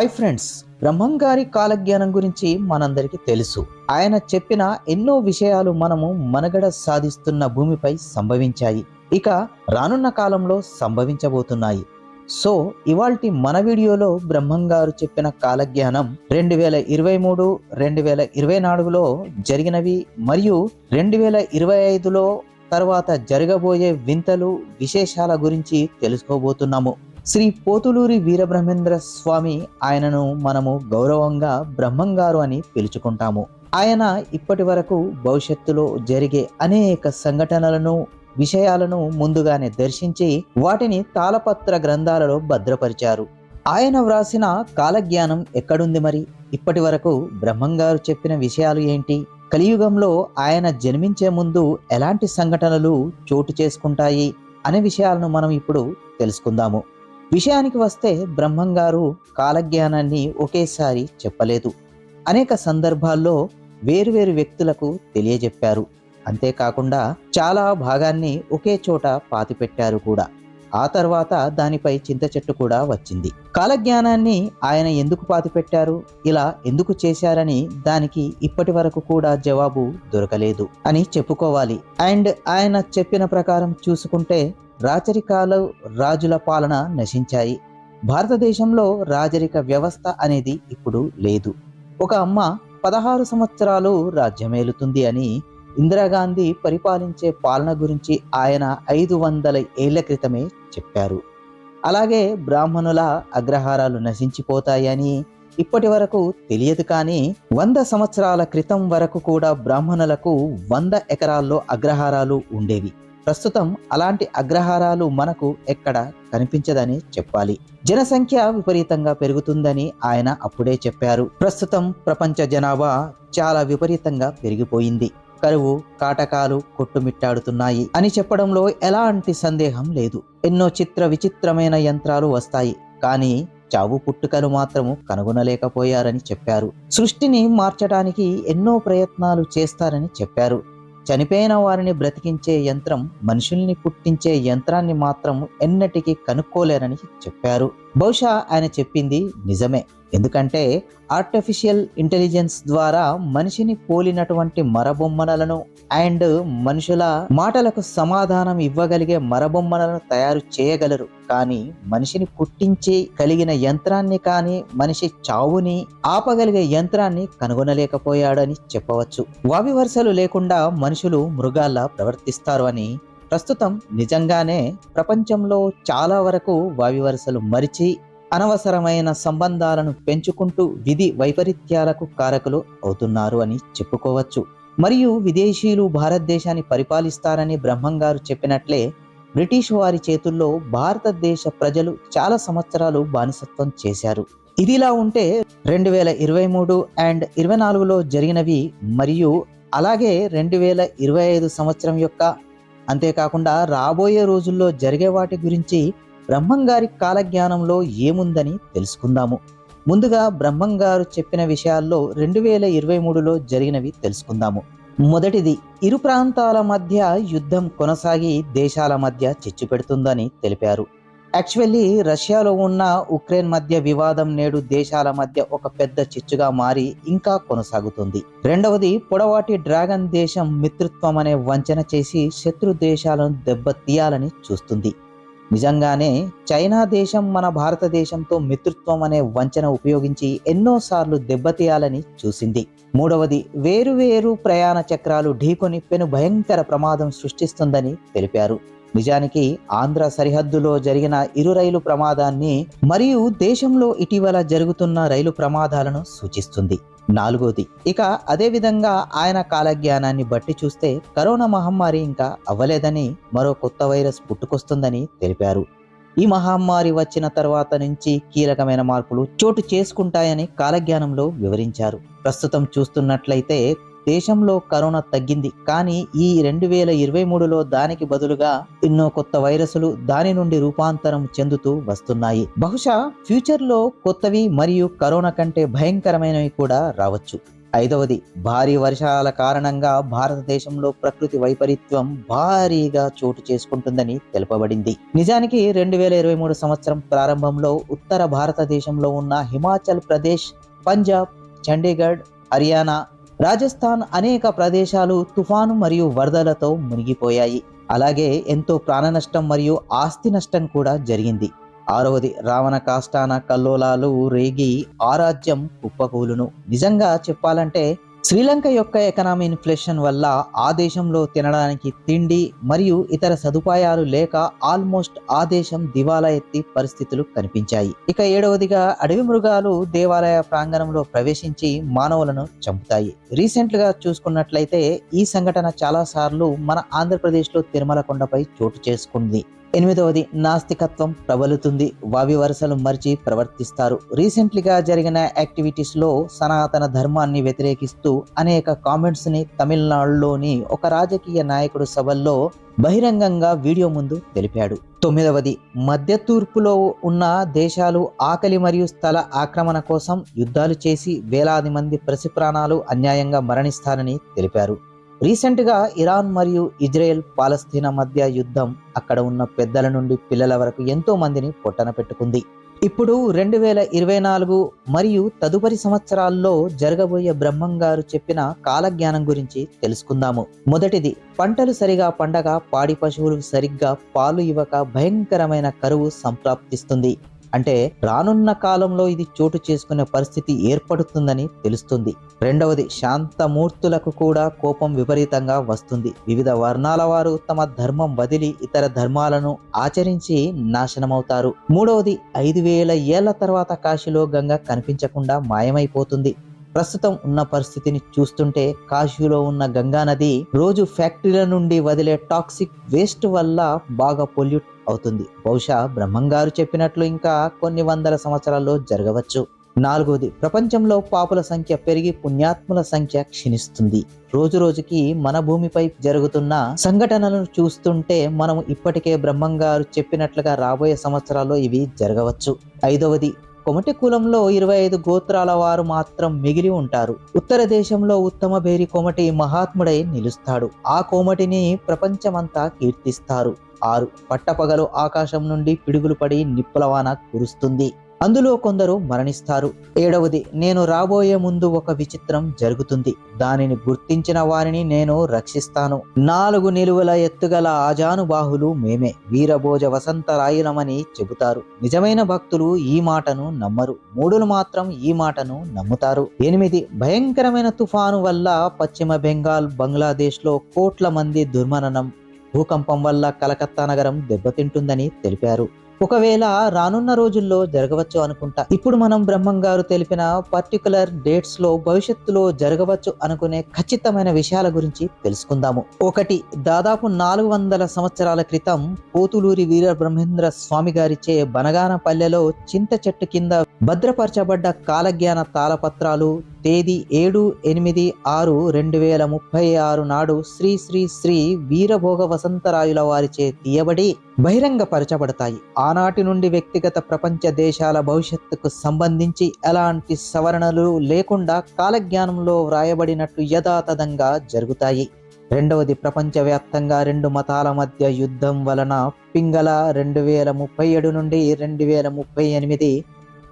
Hi friends బ్రహ్మంగారి కాలజ్ఞానం గురించి మనందరికీ తెలుసు. ఆయన చెప్పిన ఎన్నో విషయాలు మనము మనుగడ సాధిస్తున్న భూమిపై సంభవించాయి. ఇక రానున్న కాలంలో సంభవించబోతున్నాయి. సో ఇవాల్టి మన వీడియోలో బ్రహ్మంగారు చెప్పిన కాలజ్ఞానం రెండు వేల ఇరవై మూడు రెండు వేల ఇరవై నాలుగులో జరిగినవి మరియు రెండు వేల ఇరవై ఐదులో తర్వాత జరగబోయే వింతలు విశేషాల గురించి తెలుసుకోబోతున్నాము. శ్రీ పోతులూరి వీరబ్రహ్మేంద్ర స్వామి ఆయనను మనము గౌరవంగా బ్రహ్మంగారు అని పిలుచుకుంటాము. ఆయన ఇప్పటి వరకు భవిష్యత్తులో జరిగే అనేక సంఘటనలను విషయాలను ముందుగానే దర్శించి వాటిని తాళపత్ర గ్రంథాలలో భద్రపరిచారు. ఆయన వ్రాసిన కాలజ్ఞానం ఎక్కడుంది మరి? ఇప్పటి వరకు బ్రహ్మంగారు చెప్పిన విషయాలు ఏంటి? కలియుగంలో ఆయన జన్మించే ముందు ఎలాంటి సంఘటనలు చోటు చేసుకుంటాయి? అనే విషయాలను మనం ఇప్పుడు తెలుసుకుందాము. విషయానికి వస్తే బ్రహ్మంగారు కాలజ్ఞానాన్ని ఒకేసారి చెప్పలేదు. అనేక సందర్భాల్లో వేరువేరు వ్యక్తులకు తెలియజెప్పారు. అంతేకాకుండా చాలా భాగాన్ని ఒకే చోట పాతిపెట్టారు కూడా. ఆ తర్వాత దానిపై చింత చెట్టు కూడా వచ్చింది. కాలజ్ఞానాన్ని ఆయన ఎందుకు పాతిపెట్టారు? ఇలా ఎందుకు చేశారని దానికి ఇప్పటి వరకు కూడా జవాబు దొరకలేదు అని చెప్పుకోవాలి. అండ్ ఆయన చెప్పిన ప్రకారం చూసుకుంటే రాచరికాలు రాజుల పాలన నశించాయి. భారతదేశంలో రాజరిక వ్యవస్థ అనేది ఇప్పుడు లేదు. ఒక అమ్మ పదహారు సంవత్సరాలు రాజ్యమేలుతుంది అని ఇందిరాగాంధీ పరిపాలించే పాలన గురించి ఆయన ఐదు వందల ఏళ్ళ క్రితమే చెప్పారు. అలాగే బ్రాహ్మణుల అగ్రహారాలు నశించిపోతాయని ఇప్పటి వరకు తెలియదు కానీ వంద సంవత్సరాల క్రితం వరకు కూడా బ్రాహ్మణులకు వంద ఎకరాల్లో అగ్రహారాలు ఉండేవి. ప్రస్తుతం అలాంటి అగ్రహారాలు మనకు ఎక్కడ కనిపించదని చెప్పాలి. జనసంఖ్య విపరీతంగా పెరుగుతుందని ఆయన అప్పుడే చెప్పారు. ప్రస్తుతం ప్రపంచ జనాభా చాలా విపరీతంగా పెరిగిపోయింది. కరువు కాటకాలు కొట్టుమిట్టాడుతున్నాయి అని చెప్పడంలో ఎలాంటి సందేహం లేదు. ఎన్నో చిత్ర విచిత్రమైన యంత్రాలు వస్తాయి. కానీ చావు పుట్టుకలు మాత్రము కనుగొనలేకపోయారని చెప్పారు. సృష్టిని మార్చడానికి ఎన్నో ప్రయత్నాలు చేస్తారని చెప్పారు. చనిపోయిన వారిని బ్రతికించే యంత్రం మనుషుల్ని పుట్టించే యంత్రాన్ని మాత్రం ఎన్నటికీ కనుక్కోలేరని చెప్పారు. బహుశా ఆయన చెప్పింది నిజమే. ఎందుకంటే ఆర్టిఫిషియల్ ఇంటెలిజెన్స్ ద్వారా మనిషిని పోలినటువంటి మరబొమ్మలను అండ్ మనుషుల మాటలకు సమాధానం ఇవ్వగలిగే మరబొమ్మలను తయారు చేయగలరు. కానీ మనిషిని పుట్టించి కలిగిన యంత్రాన్ని కానీ మనిషి చావుని ఆపగలిగే యంత్రాన్ని కనుగొనలేకపోయాడని చెప్పవచ్చు. వావి వరుసలు లేకుండా మనుషులు మృగాల్లా ప్రవర్తిస్తారు అని ప్రస్తుతం నిజంగానే ప్రపంచంలో చాలా వరకు వావి వరుసలు మరిచి అనవసరమైన సంబంధాలను పెంచుకుంటూ విధి వైపరీత్యాలకు కారకులు అవుతున్నారు అని చెప్పుకోవచ్చు. మరియు విదేశీయులు భారతదేశాన్ని పరిపాలిస్తారని బ్రహ్మంగారు చెప్పినట్లే బ్రిటిష్ వారి చేతుల్లో భారతదేశ ప్రజలు చాలా సంవత్సరాలు బానిసత్వం చేశారు. ఇదిలా ఉంటే రెండు వేల ఇరవై మూడు అండ్ ఇరవై నాలుగులో జరిగినవి మరియు అలాగే రెండు వేల ఇరవై ఐదు సంవత్సరం యొక్క అంతేకాకుండా రాబోయే రోజుల్లో జరిగే వాటి గురించి బ్రహ్మంగారి కాలజ్ఞానంలో ఏముందని తెలుసుకుందాము. ముందుగా బ్రహ్మంగారు చెప్పిన విషయాల్లో రెండు వేల ఇరవై మూడులో జరిగినవి తెలుసుకుందాము. మొదటిది ఇరు ప్రాంతాల మధ్య యుద్ధం కొనసాగి దేశాల మధ్య చిచ్చు పెడుతుందని తెలిపారు. యాక్చువల్లీ రష్యాలో ఉన్న ఉక్రెయిన్ మధ్య వివాదం నేడు దేశాల మధ్య ఒక పెద్ద చిచ్చుగా మారి ఇంకా కొనసాగుతుంది. రెండవది పొడవాటి డ్రాగన్ దేశం మిత్రత్వం అనే వంచన చేసి శత్రు దేశాలను దెబ్బతీయాలని చూస్తుంది. నిజంగానే చైనా దేశం మన భారతదేశంతో మిత్రత్వం అనే వంచన ఉపయోగించి ఎన్నోసార్లు దెబ్బతీయాలని చూసింది. మూడవది వేరువేరు ప్రయాణ చక్రాలు ఢీకొని పెను భయంకర ప్రమాదం సృష్టిస్తుందని తెలిపారు. నిజానికి ఆంధ్ర సరిహద్దులో జరిగిన ఇరు రైలు ప్రమాదాన్ని మరియు దేశంలో ఇటీవల జరుగుతున్న రైలు ప్రమాదాలను సూచిస్తుంది. నాలుగోది ఇక అదేవిధంగా ఆయన కాలజ్ఞానాన్ని బట్టి చూస్తే కరోనా మహమ్మారి ఇంకా అవ్వలేదని మరో కొత్త వైరస్ పుట్టుకొస్తుందని తెలిపారు. ఈ మహమ్మారి వచ్చిన తర్వాత నుంచి కీలకమైన మార్పులు చోటు చేసుకుంటాయని కాలజ్ఞానంలో వివరించారు. ప్రస్తుతం చూస్తున్నట్లయితే దేశంలో కరోనా తగ్గింది. కానీ ఈ రెండు వేల ఇరవై మూడులో దానికి బదులుగా ఎన్నో కొత్త వైరస్లు దాని నుండి రూపాంతరం చెందుతూ వస్తున్నాయి. బహుశా ఫ్యూచర్లో కొత్తవి మరియు కరోనా కంటే భయంకరమైనవి కూడా రావచ్చు. ఐదవది భారీ వర్షాల కారణంగా భారతదేశంలో ప్రకృతి వైపరీత్యం భారీగా చోటు చేసుకుంటుందని తెలుపబడింది. నిజానికి రెండు వేల ఇరవై మూడు సంవత్సరం ప్రారంభంలో ఉత్తర భారతదేశంలో ఉన్న హిమాచల్ ప్రదేశ్ పంజాబ్ చండీగఢ్ హర్యానా రాజస్థాన్ అనేక ప్రదేశాలు తుఫాను మరియు వరదలతో మునిగిపోయాయి. అలాగే ఎంతో ప్రాణ నష్టం మరియు ఆస్తి నష్టం కూడా జరిగింది. ఆరవది రావణ కాష్టాన కల్లోలాలు రేగి ఆ రాజ్యం కుప్పకూలును. నిజంగా చెప్పాలంటే శ్రీలంక యొక్క ఎకనామీ ఇన్ఫ్లేషన్ వల్ల ఆ దేశంలో తినడానికి తిండి మరియు ఇతర సదుపాయాలు లేక ఆల్మోస్ట్ ఆ దేశం దివాలా ఎత్తి పరిస్థితులు కనిపించాయి. ఇక ఏడవదిగా అడవి మృగాలు దేవాలయ ప్రాంగణంలో ప్రవేశించి మానవులను చంపుతాయి. రీసెంట్గా చూసుకున్నట్లయితే ఈ సంఘటన చాలా సార్లు మన ఆంధ్రప్రదేశ్లో తిరుమల కొండపై చోటు చేసుకుంది. ఎనిమిదవది నాస్తికత్వం ప్రబలుతుంది. వావి వరుసలు మరిచి ప్రవర్తిస్తారు. రీసెంట్లీగా జరిగిన యాక్టివిటీస్లో సనాతన ధర్మాన్ని వ్యతిరేకిస్తూ అనేక కామెంట్స్ని తమిళనాడులోని ఒక రాజకీయ నాయకుడు సభల్లో బహిరంగంగా వీడియో ముందు తెలిపాడు. తొమ్మిదవది మధ్య తూర్పులో ఉన్న దేశాలు ఆకలి మరియు స్థల ఆక్రమణ కోసం యుద్ధాలు చేసి వేలాది మంది ప్రసి ప్రాణాలు అన్యాయంగా మరణిస్తారని తెలిపారు. రీసెంట్గా ఇరాన్ మరియు ఇజ్రాయెల్ పాలస్తీనా మధ్య యుద్ధం అక్కడ ఉన్న పెద్దల నుండి పిల్లల వరకు ఎంతో మందిని పొట్టన పెట్టుకుంది. ఇప్పుడు రెండు వేల ఇరవై నాలుగు మరియు తదుపరి సంవత్సరాల్లో జరగబోయే బ్రహ్మం గారు చెప్పిన కాలజ్ఞానం గురించి తెలుసుకుందాము. మొదటిది పంటలు సరిగా పండగ పాడి పశువులు సరిగ్గా పాలు ఇవ్వక భయంకరమైన కరువు సంప్రాప్తిస్తుంది. అంటే రానున్న కాలంలో ఇది చోటు చేసుకునే పరిస్థితి ఏర్పడుతుందని తెలుస్తుంది. రెండవది శాంతమూర్తులకు కూడా కోపం విపరీతంగా వస్తుంది. వివిధ వర్ణాల వారు తమ ధర్మం వదిలి ఇతర ధర్మాలను ఆచరించి నాశనమవుతారు. మూడవది ఐదు వేల ఏళ్ళ తర్వాత కాశీలో గంగ కనిపించకుండా మాయమైపోతుంది. ప్రస్తుతం ఉన్న పరిస్థితిని చూస్తుంటే కాశీలో ఉన్న గంగా నది రోజు ఫ్యాక్టరీల నుండి వదిలే టాక్సిక్ వేస్ట్ వల్ల బాగా పొల్యూట్ అవుతుంది. బహుశా బ్రహ్మంగారు చెప్పినట్లు ఇంకా కొన్ని వందల సంవత్సరాల్లో జరగవచ్చు. నాలుగవది ప్రపంచంలో పాపుల సంఖ్య పెరిగి పుణ్యాత్ముల సంఖ్య క్షీణిస్తుంది. రోజు రోజుకి మన భూమిపై జరుగుతున్న సంఘటనలను చూస్తుంటే మనం ఇప్పటికే బ్రహ్మంగారు చెప్పినట్లుగా రాబోయే సంవత్సరాల్లో ఇవి జరగవచ్చు. ఐదవది కొమటి కులంలో ఇరవై ఐదు గోత్రాల వారు మాత్రం మిగిలి ఉంటారు. ఉత్తర దేశంలో ఉత్తమ బేరి కోమటి మహాత్ముడై నిలుస్తాడు. ఆ కోమటిని ప్రపంచమంతా కీర్తిస్తారు. ఆరు పట్టపగలు ఆకాశం నుండి పిడుగులు పడి నిప్పులవాన కురుస్తుంది. అందులో కొందరు మరణిస్తారు. ఏడవది నేను రాబోయే ముందు ఒక విచిత్రం జరుగుతుంది. దానిని గుర్తించిన వారిని నేను రక్షిస్తాను. నాలుగు నిలువల ఎత్తుగల ఆజానుబాహులు మేమే. వీరభోజ వసంత రాయులమని చెబుతారు. నిజమైన భక్తులు ఈ మాటను నమ్మరు. మూడులు మాత్రం ఈ మాటను నమ్ముతారు. ఎనిమిది భయంకరమైన తుఫాను వల్ల పశ్చిమ బెంగాల్ బంగ్లాదేశ్లో కోట్ల మంది దుర్మరణం భూకంపం వల్ల కలకత్తా నగరం దెబ్బతింటుందని తెలిపారు. ఒకవేళ రానున్న రోజుల్లో జరగవచ్చు అనుకుంటా. ఇప్పుడు మనం బ్రహ్మం గారు తెలిపిన పర్టికులర్ డేట్స్లో భవిష్యత్తులో జరగవచ్చు అనుకునే ఖచ్చితమైన విషయాల గురించి తెలుసుకుందాము. ఒకటి దాదాపు నాలుగు వందల సంవత్సరాల క్రితం పోతులూరి వీర బ్రహ్మేంద్ర స్వామి గారిచే బనగానపల్లెలో చింత చెట్టు కింద భద్రపరచబడ్డ కాలజ్ఞాన తాళపత్రాలు తేదీ ఏడు ఎనిమిది ఆరు రెండు వేల ముప్పై ఆరు నాడు శ్రీ శ్రీ శ్రీ వీరభోగ వసంతరాయుల వారిచే తీయబడి బహిరంగపరచబడతాయి. ఆనాటి నుండి వ్యక్తిగత ప్రపంచ దేశాల భవిష్యత్తుకు సంబంధించి ఎలాంటి సవరణలు లేకుండా కాలజ్ఞానంలో వ్రాయబడినట్లు యథాతథంగా జరుగుతాయి. రెండవది ప్రపంచవ్యాప్తంగా రెండు మతాల మధ్య యుద్ధం వలన పింగళ రెండు వేల ముప్పై ఏడు నుండి రెండు వేల ముప్పై ఎనిమిది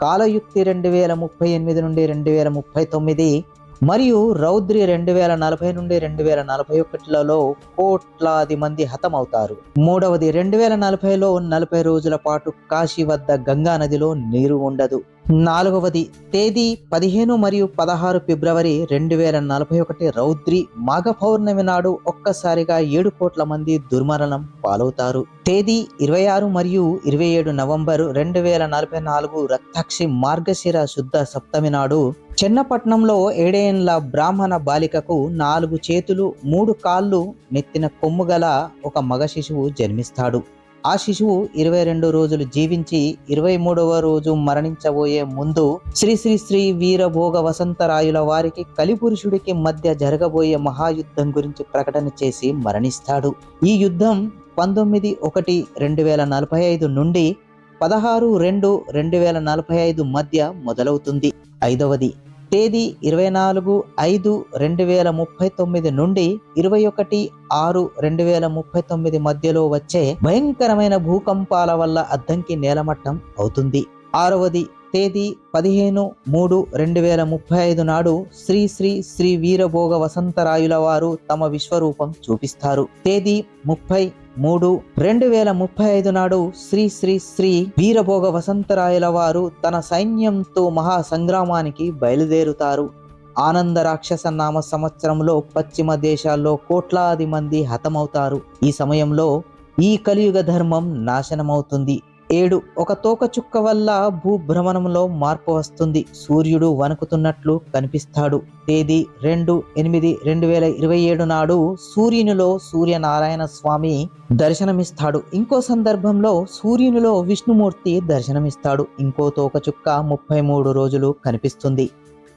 కాలయుక్తి రెండు వేల ముప్పై ఎనిమిది నుండి రెండు వేల ముప్పై తొమ్మిది మరియు రౌద్రి రెండు వేల నలభై నుండి రెండు వేల నలభై ఒకటిలలో కోట్లాది మంది హతమవుతారు. మూడవది రెండు వేల నలభైలో నలభై రోజుల పాటు కాశీ వద్ద గంగా నదిలో నీరు ఉండదు. నాలుగవది తేదీ పదిహేను మరియు పదహారు ఫిబ్రవరి రెండు వేల నలభై ఒకటి రౌద్రి మాఘ పౌర్ణమి నాడు ఒక్కసారిగా ఏడు కోట్ల మంది దుర్మరణం పాలవుతారు. తేదీ ఇరవై ఆరు మరియు ఇరవై ఏడు నవంబర్ రెండు వేల నలభై నాలుగు రక్తాక్షి మార్గశిర శుద్ధ సప్తమి నాడు చెన్నపట్నంలో ఏడేండ్ల బ్రాహ్మణ బాలికకు నాలుగు చేతులు మూడు కాళ్ళు నెత్తిన కొమ్ము గల ఒక మగ శిశువు జన్మిస్తాడు. ఆ శిశువు ఇరవై రెండు రోజులు జీవించి ఇరవై మూడవ రోజు మరణించబోయే ముందు శ్రీ శ్రీ శ్రీ వీరభోగ వసంతరాయుల వారికి కలిపురుషుడికి మధ్య జరగబోయే మహాయుద్ధం గురించి ప్రకటన చేసి మరణిస్తాడు. ఈ యుద్ధం పంతొమ్మిది ఒకటి రెండు వేల నలభై ఐదు నుండి పదహారు రెండు రెండు వేల నలభై ఐదు మధ్య మొదలవుతుంది. ఐదవది తేదీ ఇరవై నాలుగు ఐదు రెండు వేల ముప్పై తొమ్మిది నుండి ఇరవై ఒకటి ఆరు రెండు వేల ముప్పై తొమ్మిది మధ్యలో వచ్చే భయంకరమైన భూకంపాల వల్ల అద్దంకి నేలమట్టం అవుతుంది. ఆరవది తేదీ పదిహేను మూడు రెండు వేల ముప్పై ఐదు నాడు శ్రీ శ్రీ శ్రీ వీరభోగ వసంతరాయుల వారు తమ విశ్వరూపం చూపిస్తారు. తేదీ ముప్పై మూడు రెండు వేల ముప్పై ఐదు నాడు శ్రీ శ్రీ శ్రీ వీరభోగ వసంతరాయుల వారు తన సైన్యంతో మహా సంగ్రామానికి బయలుదేరుతారు. ఆనంద రాక్షస నామ సంవత్సరంలో పశ్చిమ దేశాల్లో కోట్లాది మంది హతమవుతారు. ఈ సమయంలో ఈ కలియుగ ధర్మం నాశనమవుతుంది. ఏడు. ఒక తోక చుక్క వల్ల భూభ్రమణంలో మార్పు వస్తుంది. సూర్యుడు వణుకుతున్నట్లు కనిపిస్తాడు. తేదీ రెండు ఎనిమిది రెండు వేల ఇరవై ఏడు నాడు సూర్యునిలో సూర్యనారాయణ స్వామి దర్శనమిస్తాడు. ఇంకో సందర్భంలో సూర్యునిలో విష్ణుమూర్తి దర్శనమిస్తాడు. ఇంకో తోక చుక్క ముప్పై మూడు రోజులు కనిపిస్తుంది.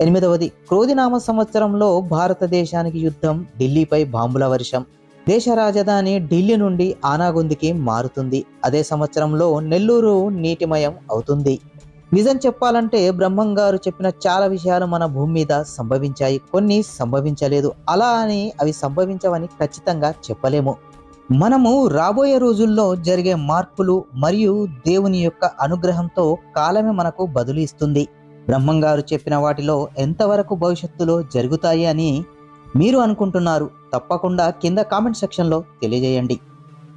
ఎనిమిదవది. క్రోధినామ సంవత్సరంలో భారతదేశానికి యుద్ధం ఢిల్లీపై బాంబుల వర్షం. దేశ రాజధాని ఢిల్లీ నుండి ఆనాగుందికి మారుతుంది. అదే సంవత్సరంలో నెల్లూరు నీటిమయం అవుతుంది. నిజం చెప్పాలంటే బ్రహ్మం గారు చెప్పిన చాలా విషయాలు మన భూమి మీద సంభవించాయి. కొన్ని సంభవించలేదు. అలా అని అవి సంభవించవని ఖచ్చితంగా చెప్పలేము. మనము రాబోయే రోజుల్లో జరిగే మార్పులు మరియు దేవుని యొక్క అనుగ్రహంతో కాలమే మనకు బదులు ఇస్తుంది. బ్రహ్మం గారు చెప్పిన వాటిలో ఎంతవరకు భవిష్యత్తులో జరుగుతాయి అని మీరు అనుకుంటున్నారు తప్పకుండా కింద కామెంట్ సెక్షన్లో తెలియజేయండి.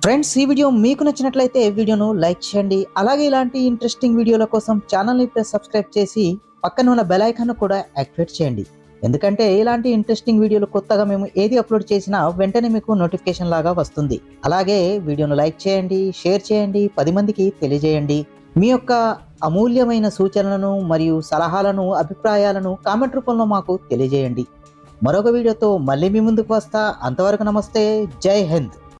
ఫ్రెండ్స్ ఈ వీడియో మీకు నచ్చినట్లయితే వీడియోను లైక్ చేయండి. అలాగే ఇలాంటి ఇంట్రెస్టింగ్ వీడియోల కోసం ఛానల్ని ప్రెస్ సబ్స్క్రైబ్ చేసి పక్కన ఉన్న బెల్ కూడా యాక్టివేట్ చేయండి. ఎందుకంటే ఇలాంటి ఇంట్రెస్టింగ్ వీడియోలు కొత్తగా మేము ఏది అప్లోడ్ చేసినా వెంటనే మీకు నోటిఫికేషన్ లాగా వస్తుంది. అలాగే వీడియోను లైక్ చేయండి షేర్ చేయండి పది మందికి తెలియజేయండి. మీ యొక్క అమూల్యమైన సూచనలను మరియు సలహాలను అభిప్రాయాలను కామెంట్ రూపంలో మాకు తెలియజేయండి. మరొక వీడియోతో మళ్ళీ మీ ముందుకు వస్తా. అంతవరకు నమస్తే. జై హింద్.